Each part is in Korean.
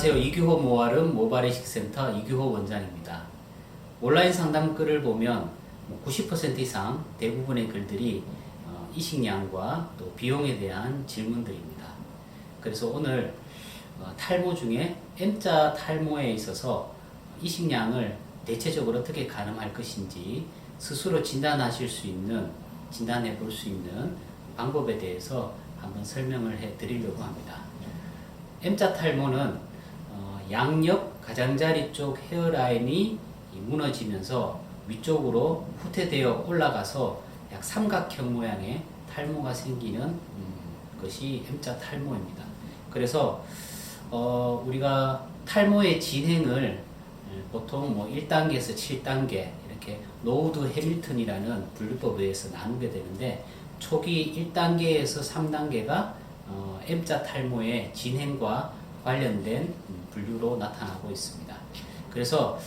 안녕하세요. 이규호 모아름 모발이식 센터 이규호 원장입니다. 온라인 상담 글을 보면 90% 이상 대부분의 글들이 어, 이식량과 또 비용에 대한 질문들입니다. 그래서 오늘 어, 탈모 중에 M자 탈모에 있어서 이식량을 대체적으로 어떻게 가늠할 것인지 스스로 진단하실 수 있는 진단해 볼 수 있는 방법에 대해서 한번 설명을 해 드리려고 합니다. M자 탈모는 어, 양옆 가장자리 쪽 헤어라인이 이 무너지면서 위쪽으로 후퇴되어 올라가서 약 삼각형 모양의 탈모가 생기는 음, 것이 M자 탈모입니다. 그래서 어, 우리가 탈모의 진행을 음, 보통 뭐 1단계에서 7단계 이렇게 노우드 해밀턴이라는 분류법에 의해서 나누게 되는데 초기 1단계에서 3단계가 어, M자 탈모의 진행과 관련된 음, 분류로 나타나고 있습니다. 그래서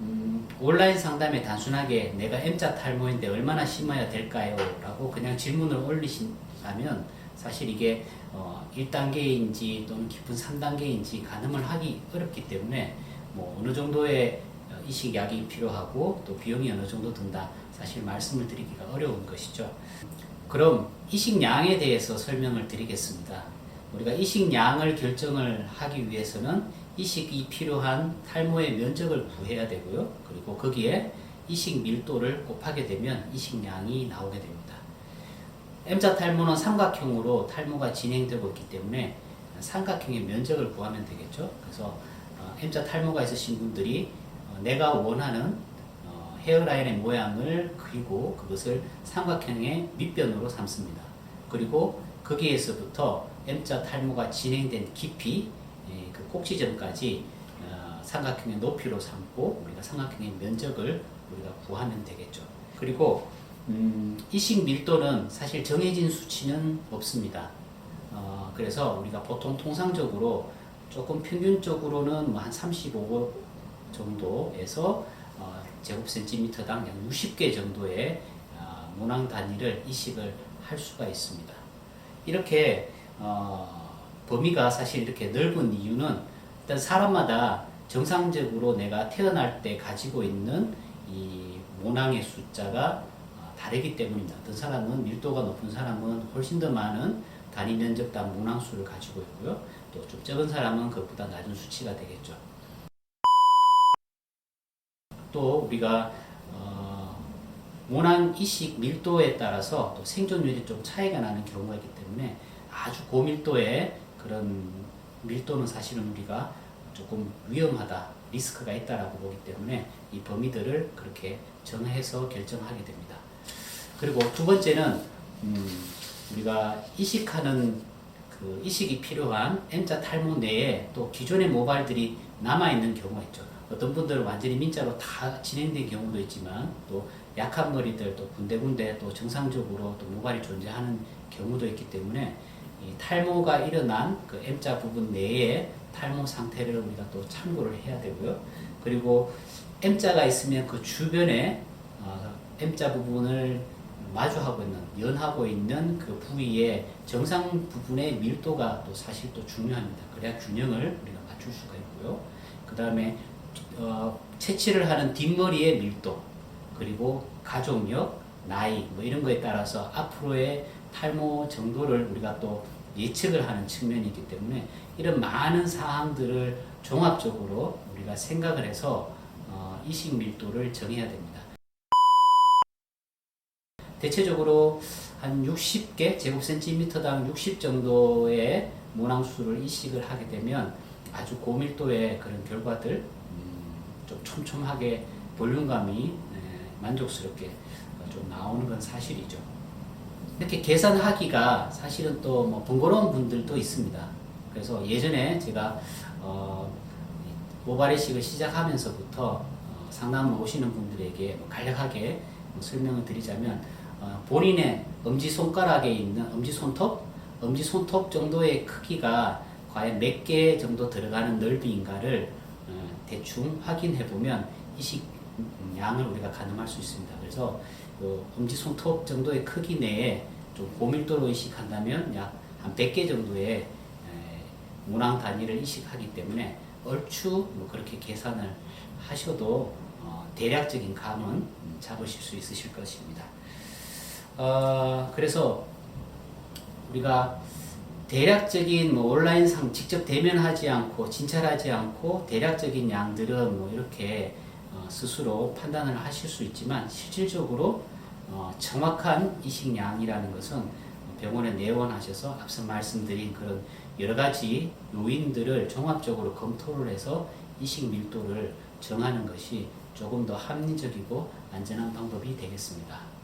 음, 온라인 상담에 단순하게 내가 M자 탈모인데 얼마나 심어야 될까요? 라고 그냥 질문을 올리신다면 사실 이게 어, 1단계인지 또는 깊은 3단계인지 가늠을 하기 어렵기 때문에 뭐 어느 정도의 어, 이식약이 필요하고 또 비용이 어느 정도 든다 사실 말씀을 드리기가 어려운 것이죠. 그럼 이식량에 대해서 설명을 드리겠습니다. 우리가 이식량을 결정을 하기 위해서는 이식이 필요한 탈모의 면적을 구해야 되고요. 그리고 거기에 이식 밀도를 곱하게 되면 이식량이 나오게 됩니다. M자 탈모는 삼각형으로 탈모가 진행되고 있기 때문에 삼각형의 면적을 구하면 되겠죠. 그래서 어, M자 탈모가 있으신 분들이 어, 내가 원하는 어, 헤어라인의 모양을 그리고 그것을 삼각형의 밑변으로 삼습니다. 그리고 거기에서부터 M자 탈모가 진행된 깊이 예, 그 꼭지점까지 어, 삼각형의 높이로 삼고 우리가 삼각형의 면적을 우리가 구하면 되겠죠. 그리고 음, 이식 밀도는 사실 정해진 수치는 없습니다. 어, 그래서 우리가 보통 통상적으로 조금 평균적으로는 뭐 한 35 정도에서 어, 제곱 센티미터당 약 60개 정도의 어, 모낭 단위를 이식을 할 수가 있습니다. 이렇게 어, 범위가 사실 이렇게 넓은 이유는 일단 사람마다 정상적으로 내가 태어날 때 가지고 있는 이 모낭의 숫자가 어, 다르기 때문입니다. 어떤 사람은 밀도가 높은 사람은 훨씬 더 많은 단위 면적당 모낭수를 가지고 있고요. 또 좀 적은 사람은 그것보다 낮은 수치가 되겠죠. 또 우리가 어, 모낭 이식 밀도에 따라서 또 생존율이 좀 차이가 나는 경우가 있기 때문에 아주 고밀도의 그런 밀도는 사실은 우리가 조금 위험하다, 리스크가 있다라고 보기 때문에 이 범위들을 그렇게 정해서 결정하게 됩니다. 그리고 두 번째는 음, 우리가 이식하는 그 이식이 필요한 M자 탈모 내에 또 기존의 모발들이 남아 있는 경우가 있죠. 어떤 분들은 완전히 민자로 다 진행된 경우도 있지만 또 약한 머리들 또 군데군데 또 정상적으로 또 모발이 존재하는 경우도 있기 때문에 이 탈모가 일어난 그 M자 부분 내에 탈모 상태를 우리가 또 참고를 해야 되고요. 그리고 M자가 있으면 그 주변에 어, M자 부분을 마주하고 있는 연하고 있는 그 부위의 정상 부분의 밀도가 또 사실 또 중요합니다. 그래야 균형을 우리가 맞출 수가 있고요. 그 다음에 어, 채취를 하는 뒷머리의 밀도 그리고 가족력, 나이 뭐 이런 거에 따라서 앞으로의 탈모 정도를 우리가 또 예측을 하는 측면이기 때문에 이런 많은 사항들을 종합적으로 우리가 생각을 해서 어, 이식 밀도를 정해야 됩니다. 대체적으로 한 60개 제곱 센티미터당 60 정도의 모낭수를 이식을 하게 되면 아주 고밀도의 그런 결과들 음, 좀 촘촘하게 볼륨감이 네, 만족스럽게 좀 나오는 건 사실이죠. 이렇게 계산하기가 사실은 또 뭐 번거로운 분들도 있습니다. 그래서 예전에 제가 어, 모발이식을 시작하면서부터 어, 상담 오시는 분들에게 뭐 간략하게 뭐 설명을 드리자면 어, 본인의 엄지 손가락에 있는 엄지 손톱, 엄지 손톱 정도의 크기가 과연 몇 개 정도 들어가는 넓이인가를 어, 대충 확인해 보면 이식 양을 우리가 가늠할 수 있습니다. 그래서 그 엄지 손톱 정도의 크기 내에 좀 고밀도로 이식한다면 약 한 100개 정도의 에, 문항 단위를 이식하기 때문에 얼추 뭐 그렇게 계산을 하셔도 어, 대략적인 감은 음, 잡으실 수 있으실 것입니다. 어, 그래서 우리가 대략적인 뭐 온라인 상 직접 대면하지 않고 진찰하지 않고 대략적인 양들은 뭐 이렇게 어, 스스로 판단을 하실 수 있지만 실질적으로 어, 정확한 이식량이라는 것은 병원에 내원하셔서 앞서 말씀드린 그런 여러 가지 요인들을 종합적으로 검토를 해서 이식 밀도를 정하는 것이 조금 더 합리적이고 안전한 방법이 되겠습니다.